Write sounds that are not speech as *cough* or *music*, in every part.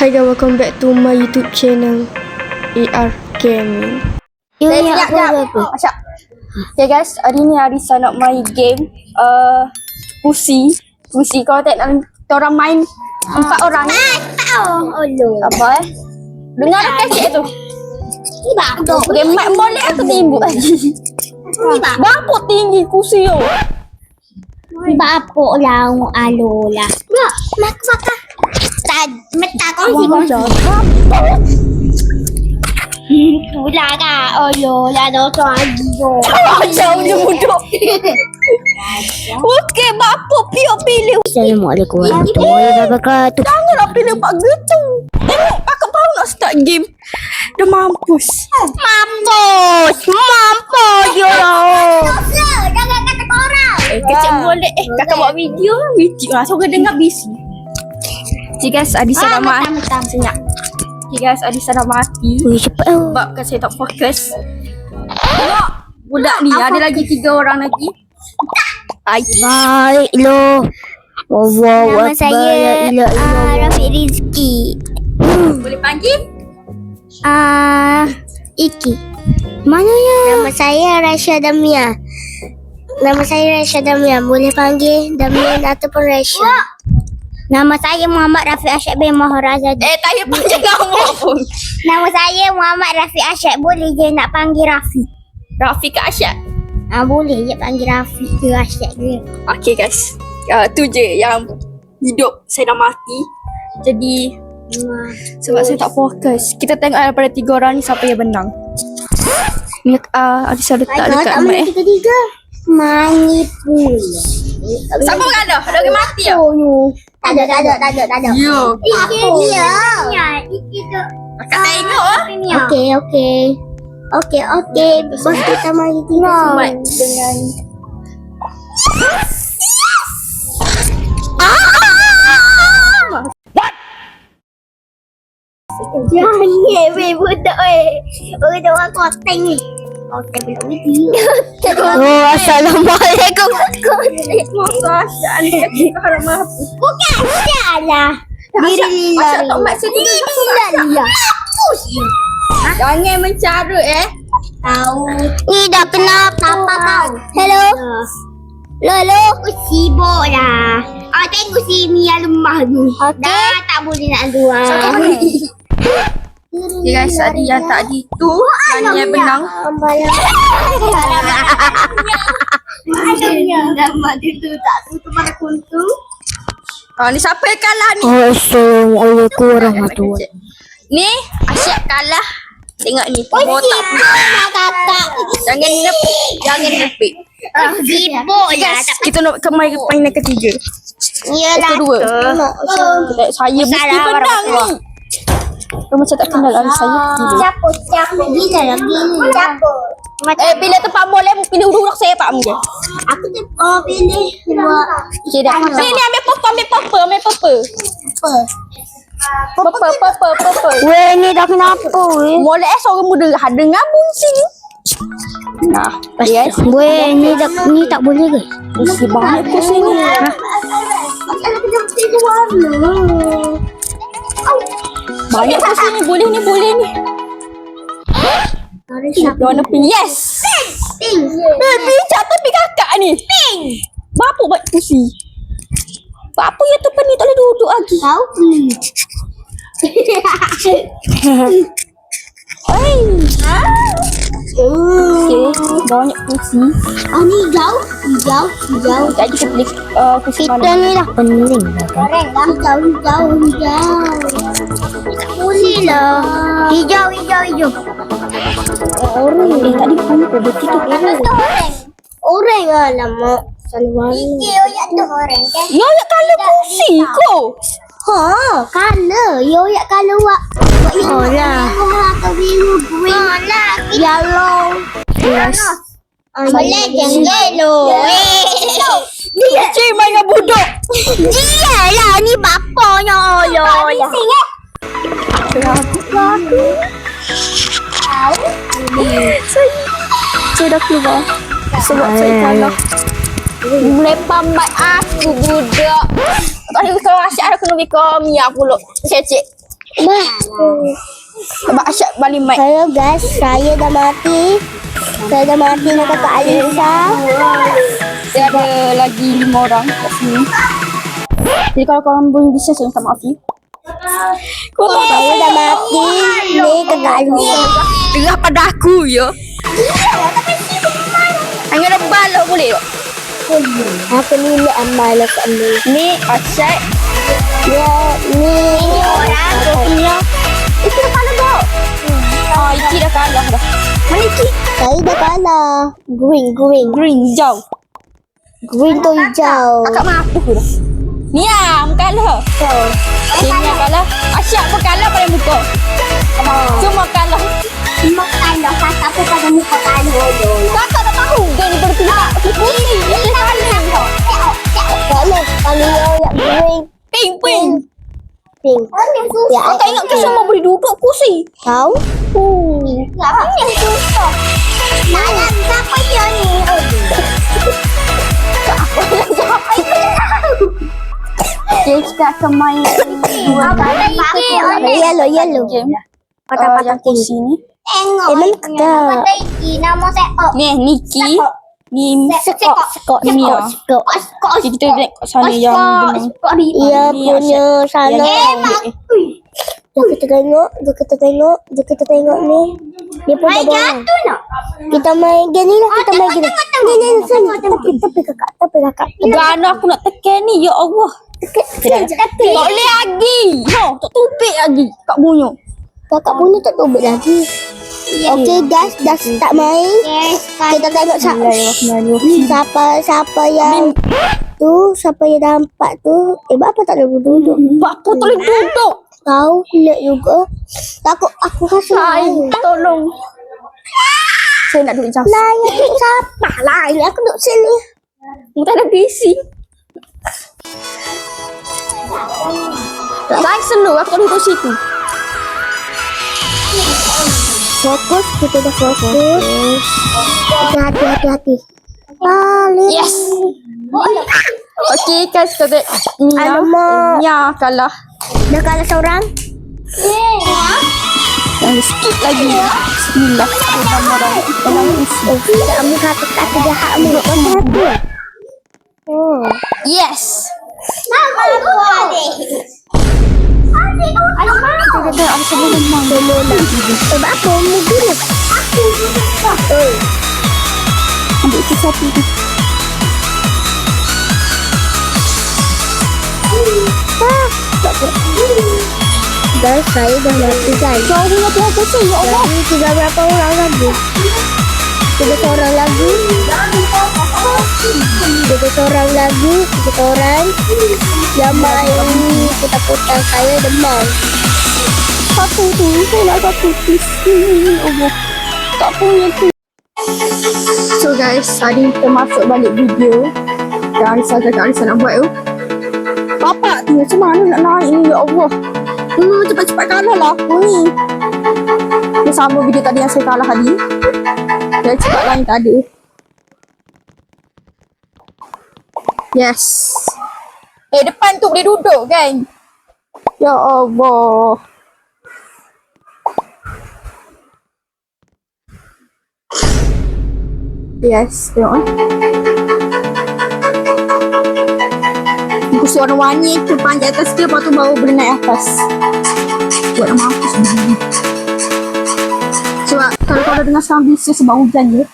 Hi guys, welcome back to my YouTube channel AR Gaming. Sekejap, apa sekejap. apa? Masya. Okay guys, hari ni Arisa nak main game uh, Pusi. Pusi kau tak nak kita orang main empat orang ni. Oh, Allah. Apa eh? Dengar tak kecik tu? Iba tu. Okay, mic boleh aku timbuk lagi. Iba. Berapa tinggi kursi tu? Iba apa lah ang alola. Mata ko si mo. Tula ka, olola do to agiyo. Macam dia duduk. Okay, berapa pio pilih? Assalamualaikum warahmatullahi wabarakatuh. Janganlah pilih pak gitu. Tengok, kakak baru nak start game. Dah mampus. Mampus, mampus yo. Jangan kata korang. Eh, kecil boleh. Eh, kakak buat video. Video lah. So, kau dengar busy. Okay guys, Adisa dah mati. Senyap. Okay guys, Adisa dah mati. Ui, cepat oh. Sebab kan saya tak fokus. Tengok. Budak ni, ada lagi tiga orang lagi. Baik lo. Wow, Nama saya ila uh, Rafiq Rizki. boleh panggil? Ah, Iki. Mana ya? Nama saya Rasha Damia. Nama saya Rasha Damia. Boleh panggil Damian ataupun Rasha. Nama saya Muhammad Rafiq Asyad bin Maharazadi. Eh, payah panggil nama pun. *laughs* Nama saya Muhammad Rafiq Asyad. Boleh je nak panggil Rafiq. Rafiq Asyad. Ah boleh je panggil Rafiq ke Asyad ke. Okay guys. Uh, tu je yang hidup saya dah mati. Jadi, sebab saya tak fokus. Kita tengok daripada tiga orang ni siapa yang menang. Ni uh, Adisa letak dekat mic eh. ketiga. Mani pula. Siapa kalah? Ada orang mati ya? Oh. Tak ada, tak ada, tak ada, tak ada. Yo. Iki dia. Iki tu. Kakak tengok ah. Okey, okey. Okey, okey. Bos kita mari tengok. Dengan Jangan ni, weh, budak weh. Orang orang koteng ni. Video. *laughs* Oh, Assalamualaikum. Ni apa? Bukan salah. Diri. Lila. Jangan mencara eh. Tahu. Ni dah kenapa? Apa kau? Hello. Lolo. Aku sibuk lah. Ah, tengok si Mia lemah tu. Dah tak boleh nak keluar. Okay guys, tadi yang tadi tu yang benang. Dia tu tak tutup pada kuntu. Ah ni siapa yang kalah ni? Oh, Assalamualaikum warahmatullahi Ni Asyad kalah. Tengok ni botak. kakak. Jangan nepik, jangan nepik. Sibuk lah. Guys, kita nak ke main permainan ketiga. Yalah. Kedua. Saya mesti menang ni. Kau macam tak kenal ada saya. Siapa? Siapa? Gila lah. Gila. Siapa? Eh, pilih tempat boleh pilih huruf saya pak mungkin. Aku tu oh, pilih dua. Okay dah. Pilih ni ambil purple, ambil purple, ambil purple. Apa? Purple, purple, purple. Weh, ni dah kenapa weh? Boleh eh seorang muda ada ngabung sini. Nah, yes. Weh, ni tak ni tak boleh ke? Kursi banyak kursi ni. Ha? Kalau kita mesti warna. Banyak *laughs* kursi ni, boleh ni, boleh ni. Warna pink. Yes. Pink. Eh, bijak tapi kakak ni. Pink. Bapa buat kursi. Bapa yang tu ni tak boleh duduk lagi. Tahu pink. Hey. Okay, banyak kursi. Oh ni hijau. Hijau. Hijau. Jadi kita pilih uh, kursi Kita mana. ni dah pening kan? Lah. Hijau. Hijau. Hijau. Boleh lah. Hijau, hijau, hijau. Orang eh tadi pun betul tu. Orang. Orang lah lama. Selalu. Ini oyak tu orang kan? Ya, ya kalau kursi ko. Ha, color. Yo yak color wak. Oh lah. Merah atau biru, green. Ha lah. Yellow. Yes. Boleh jangan yellow. Dia cik dengan budak. Dia lah, ni bapanya Allah. Tak bising eh. Saya dah keluar. Sebab saya kalah. Melepas mic aku budak. Tak ada kalau asyik aku nak kau Mia pula. Cek cek. Bah. Sebab Asyik balik mic. Hello guys, saya dah mati. Saya dah mati dengan kakak Alisa. Dia ada lagi lima orang kat sini. Jadi kalau korang boleh bisa saya minta maaf ya. Korang Saya dah mati. Ni kakak Alisa. Dengar pada aku ya. Hanya ada balok boleh tak? Aku ni nak amal lah kat ni. Ni Asyik. Ya, ni. Ini dah kalah tak? Ah, Iki dah kalah dah. Mana Iki? Saya dah kalah. Green, green. Green hijau. Green tu hijau. Kakak mampu dah. Ni yang kalah. Ini yang kalah. Asyik pun kalah pada muka. Cuma kalah. Ya, Kakak ingat ke semua boleh duduk kursi? Tahu? Apa yang susah? Dalam siapa dia ni? Jadi kita akan main dua kali Yellow, yellow. game. Patah-patah yang kursi ni. Tengok. Eh, mana punya kakak? Nama saya Oh. Ni Niki. Ni Sekok. Sekok Ni ni. ah. Sekok. Kita tengok kat sana yang benang. Kok ni. Ia Ni punya sana. Yang ni. Jom kita tengok. Jom kita tengok. Jom kita tengok ni. Dia pun dah Main bawa. jatuh nak. Kita main gini lah. Kita main gini. tengok, tengok. Ni, ni, sini. Tapi, tapi kakak. Tapi kakak. Gana aku nak tekan ni. Ya Allah. Tak boleh lagi. No, tak tupik lagi. Kak bunyo. Kakak punya tak tubik lagi. Okey guys, dah start main. Yes. Kita tengok siapa, Bismillahirrahmanirrahim. siapa siapa yang tu, siapa yang dah empat tu. Eh, apa tak boleh duduk? Apa tak boleh duduk? Tahu pelik juga. Takut aku rasa lain. Tolong. Saya nak duduk jauh. Lain siapa lain? Aku duduk sini. Tak ada PC. Saya slow, aku tak duduk situ. Fokus, kita dah fokus. Hati, hati, hati. Balik. Yes. Okey, guys, kita Mia. Alamak. Mia kalah. Dah kalah seorang? Dan skip lagi. Bismillah. Oh, kamu kata-kata jahat mulut satu. Oh. Yes. Nama aku adik. Adik, oh, alamak. Kita kata ada semua memang. Sebab apa? Mungkin. Aku susah. Ambil itu satu tu. Guys, saya dah mati guys. Kau punya Tuhan pusing, ya Allah. Lagi tiga berapa orang lagi? Tiga orang lagi. Tiga orang lagi. Tiga orang. Yang main putar-putar saya demam. Satu tu. Saya nak satu. Ya Allah. Tak punya tu. So guys, hari kita masuk balik video. Dan Arisa cakap Arisa nak buat tu. Tu macam mana nak naik ni, ya Allah. Hmm, cepat-cepat kalah lah aku ni. Dia sama video tadi yang saya kalah tadi. Dan cepat lain tak ada. Yes. Eh, depan tu boleh duduk kan? Ya Allah. Yes, tengok. Warna-warni tu panjat atas dia, lepas tu baru boleh naik atas. Buat nak mampus sebenarnya. Sebab kalau kau dah dengar sekarang bising sebab hujan je.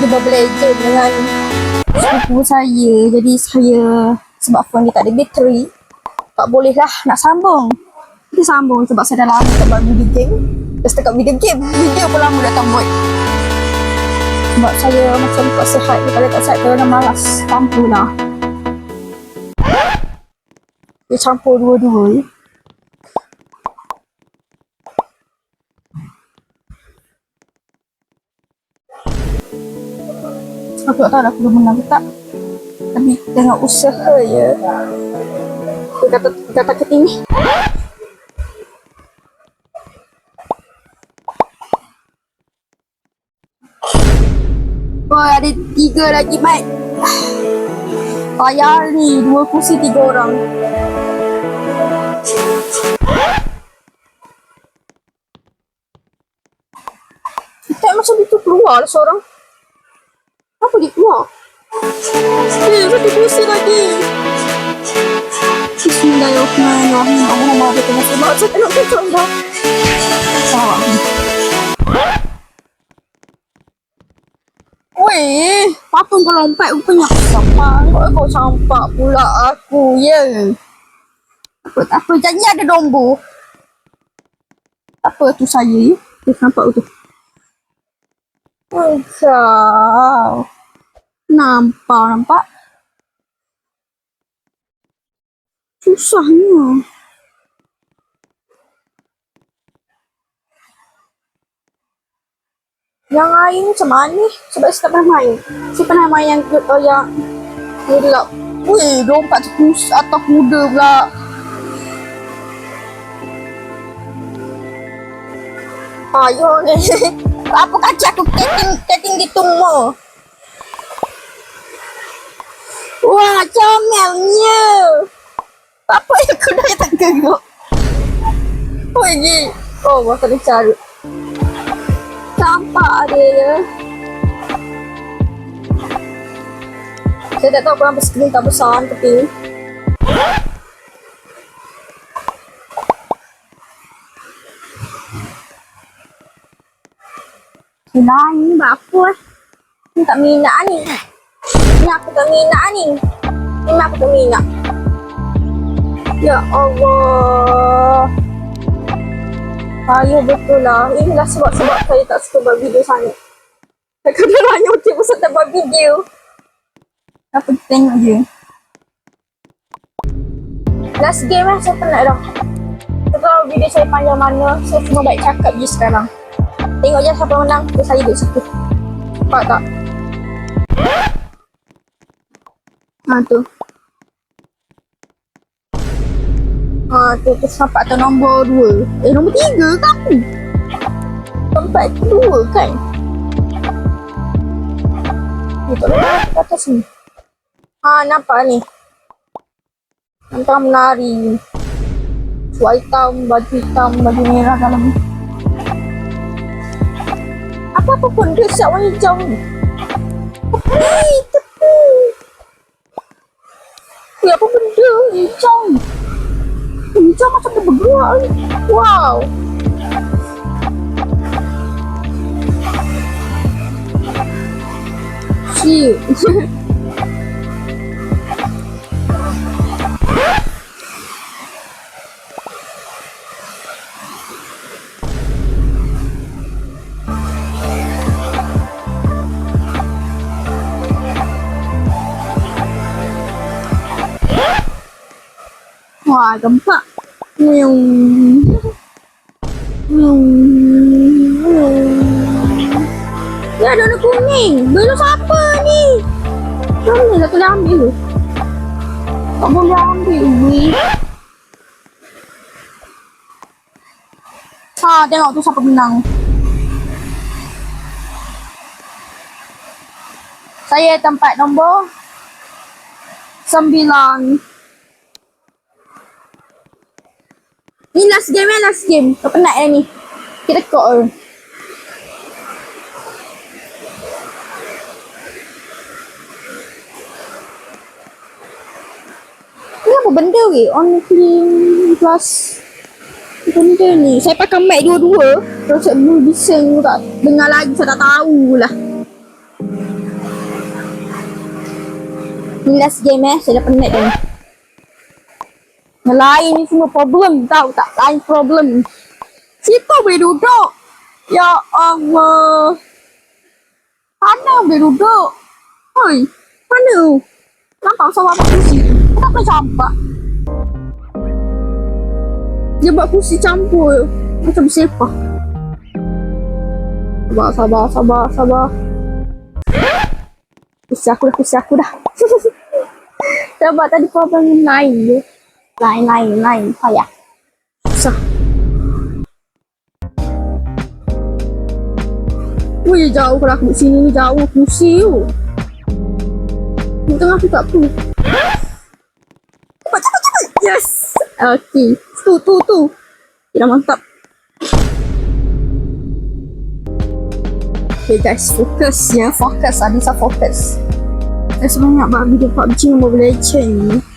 Video Mobile dengan sepupu saya. Jadi saya sebab phone dia tak ada bateri. Tak boleh lah nak sambung. Kita sambung sebab saya dah lama tak buat video game. Dah setakat video game. Video pun lama dah tak buat. Sebab saya macam tak sihat. Kalau tak sihat, dah malas. Tampu lah. Dia campur dua-dua Aku tak tahu dah aku dah menang tak. Tapi dengan usaha ya. Kata, kata ke ini. Wah, ada tiga lagi, Mat. Payah ni, dua kursi tiga orang. Tak macam itu keluar lah seorang. Apa dia keluar? Eh, satu kursi lagi. Bismillahirrahmanirrahim. Allah maha berterima kasih. Saya tengok kacau dah. Salah. Weh, apa kau lompat rupanya aku sampak. Kau kau sampak pula aku, ya. Apa, tak apa. Janji ada dombo. Apa tu saya, ya? Dia nampak tu. Oh, kau. Nampak, nampak. Susahnya. Yang lain macam mana? Sebab saya tak pernah main. Saya pernah main yang uh, yang gelap. Weh, lompat terus atas kuda pula. Ayo ni. *laughs* Apa kacau aku keting keting di tumor. Wah, comelnya. Apa yang kuda yang tak gerak? Oh, ini. Oh, masa cari. Campak dia ya. Saya tak tahu korang berskrin tak besar tapi Lain buat apa eh? Ni tak minat ni. Ni aku tak minat ni. Ni aku tak minat. Ya Allah. Saya betul lah. Inilah sebab-sebab saya tak suka buat video sangat. Kadang-kadang hanya okey pasal tak buat video. Apa kita tengok je. Last game lah saya penat dah. Tahu video saya panjang mana. Saya cuma baik cakap je sekarang. Tengok je siapa menang. Terus saya duduk situ. Nampak tak? Ha tu. Ha tu tu sampai tu nombor dua. Eh nombor tiga ke aku? Sampai dua kan? Ni tak ke atas ni. Ha nampak ni. Nampak menari. Suai hitam, baju hitam, baju merah dalam ni. Apa-apa pun dia siap warna hijau ni. Apa ni? Ya apa benda hijau? Hijau macam dia bergerak ni. Wow. Cute. *laughs* Wah, gempak. Meow. Meow. Meow. Ya, ada warna kuning. Belum siapa ni? Mana tak boleh ambil? Tak boleh ambil, weh. Ha, tengok tu siapa menang. Saya tempat nombor sembilan. Last game eh, last game. Kau penat dah ni. Kita call. Ni apa benda weh? On clean plus benda ni. Saya pakai mic dua-dua. Terus saya belum bising tak dengar lagi. Saya tak tahulah. Ni last game eh. Saya dah penat dah ni. Lain semua problem tahu tak? Lain problem. Siapa boleh duduk? Ya Allah. Mana boleh duduk? Hoi, mana? Nampak sama apa kursi? Tak boleh campak. Dia buat kursi campur. Macam bersepah. Sabar, sabar, sabar, sabar. Kursi aku dah, kursi aku dah. *laughs* Sabar tadi problem lain je. Lain, lain, lain. Payah. Susah. Wih, jauh kalau aku sini ni. Jauh kursi tu. Di tengah aku tak apa. Cepat, cepat, cepat. Yes. Okay. Tu, tu, tu. Dah mantap. Okay guys, fokus ya. Fokus. Adisa fokus. Saya sebenarnya nak buat video PUBG Mobile Legends ni.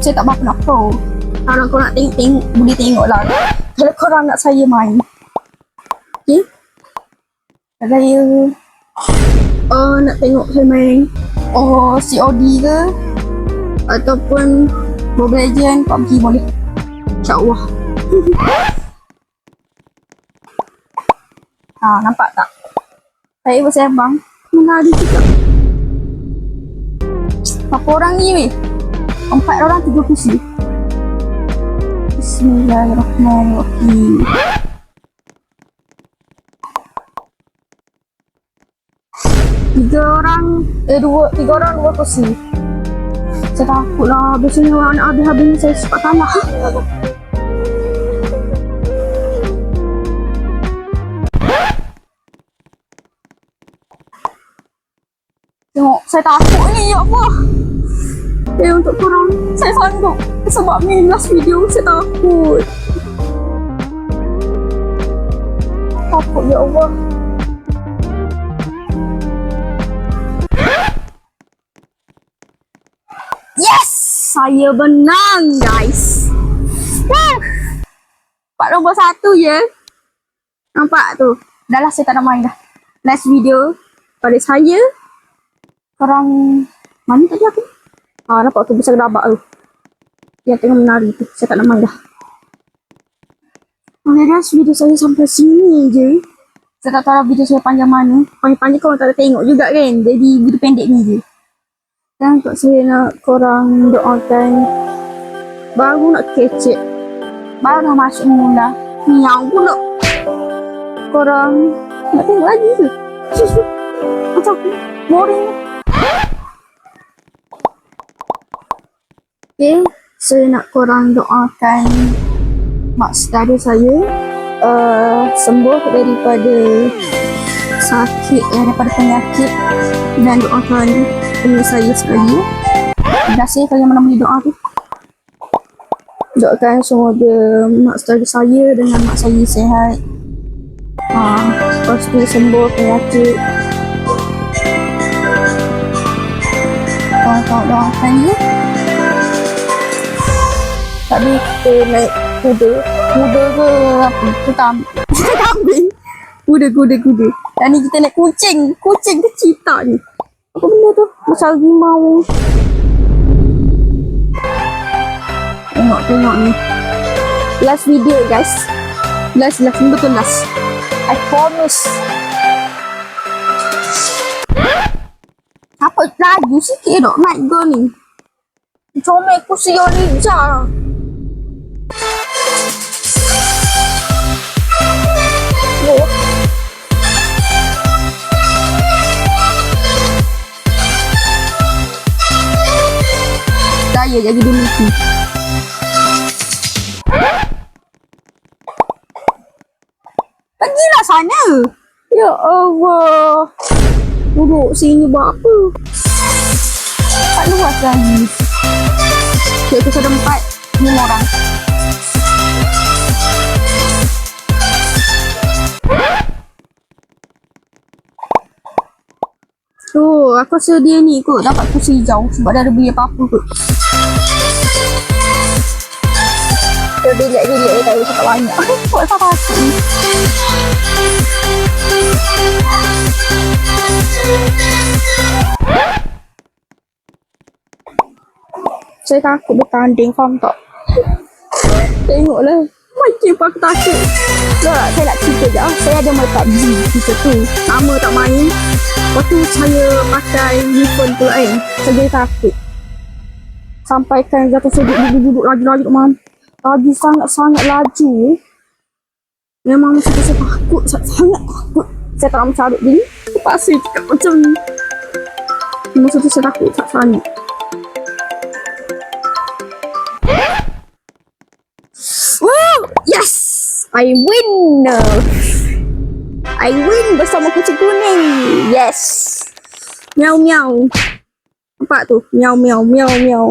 Saya tak pro. Kalau kau nak tengok-tengok, boleh tengok lah. Kalau korang nak saya main. Okay? Saya uh, nak tengok saya main. Oh COD ke? Ataupun Mobile Legends PUBG boleh. InsyaAllah. Ha *laughs* nampak tak? Saya bersembang. Menari juga. Berapa orang ni weh empat orang tiga kursi. Bismillahirrahmanirrahim. Tiga orang eh dua tiga orang dua kursi. Saya takut lah biasanya orang nak habis-habis ni saya cepat kalah. Tengok saya takut ni ya Allah eh untuk korang saya sanggup sebab ni last video saya takut takut ya Allah Yes! Saya menang, guys. Pak nombor satu je. Nampak tu. Dah lah saya tak nak main dah. Last video pada saya. Korang... Mana tadi aku? Ah, nampak tu besar gerabak tu. Yang tengah menari tu. Saya tak nak main dah. Okay guys, video saya sampai sini je. Saya tak tahu lah video saya panjang mana. Panjang-panjang korang tak ada tengok juga kan. Jadi video pendek ni je. Dan untuk saya nak korang doakan baru nak kecek. Baru dah masuk mula. Miau pula. Korang nak tengok lagi ke? *laughs* Macam boring. Okay, saya nak korang doakan mak saudara saya uh, sembuh daripada sakit, eh, daripada penyakit dan doakan dengan saya sekali. Terima kasih kalau yang menemani doa tu. Doakan semoga mak saudara saya dengan mak saya sihat. Ha, lepas tu sembuh penyakit. Tolong doakan ya. Tadi kita naik kuda. Kuda ke apa? Kam. *laughs* Kambing. Kuda, kuda, kuda. Dan ni kita naik kucing. Kucing ke cita ni. Apa benda tu? Macam harimau. Tengok, tengok ni. Last video guys. Last, last. Ni betul last. I promise. Apa laju sikit dok naik ke ni? Comel kursi yang Saya jadi tu. Pergilah sana. Ya Allah. Duduk sini buat apa? Tak luas lagi. Cikgu saya ada empat. Lima orang. Aku rasa dia ni kot dapat kursi hijau sebab dia ada beli apa-apa kot. Dia relax-relax dia tak cakap banyak. Apa aku ni? Saya takut bertanding, faham tak? Tengoklah. Macam apa aku takut. Tak, saya nak cerita je. ah. Saya ada main PUBG kita tu. Lama tak main. Lepas tu saya pakai handphone pula kan. Saya takut. Sampai kan jatuh sudut duduk-duduk laju-laju kat. Lagi sangat-sangat laju. Memang tu saya takut. Sangat takut. Saya tak nak mencarut diri. Terpaksa cakap macam ni. Masa tu saya takut sangat-sangat. Wow! Yes! I win! I win bersama kucing kuning. Yes. Miau miau. Nampak tu? Miau miau miau miau.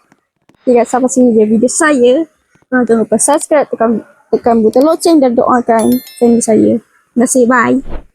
*laughs* Guys, sampai sini je video saya. Uh, jangan lupa subscribe, tekan, tekan butang loceng dan doakan channel saya. Terima kasih, bye.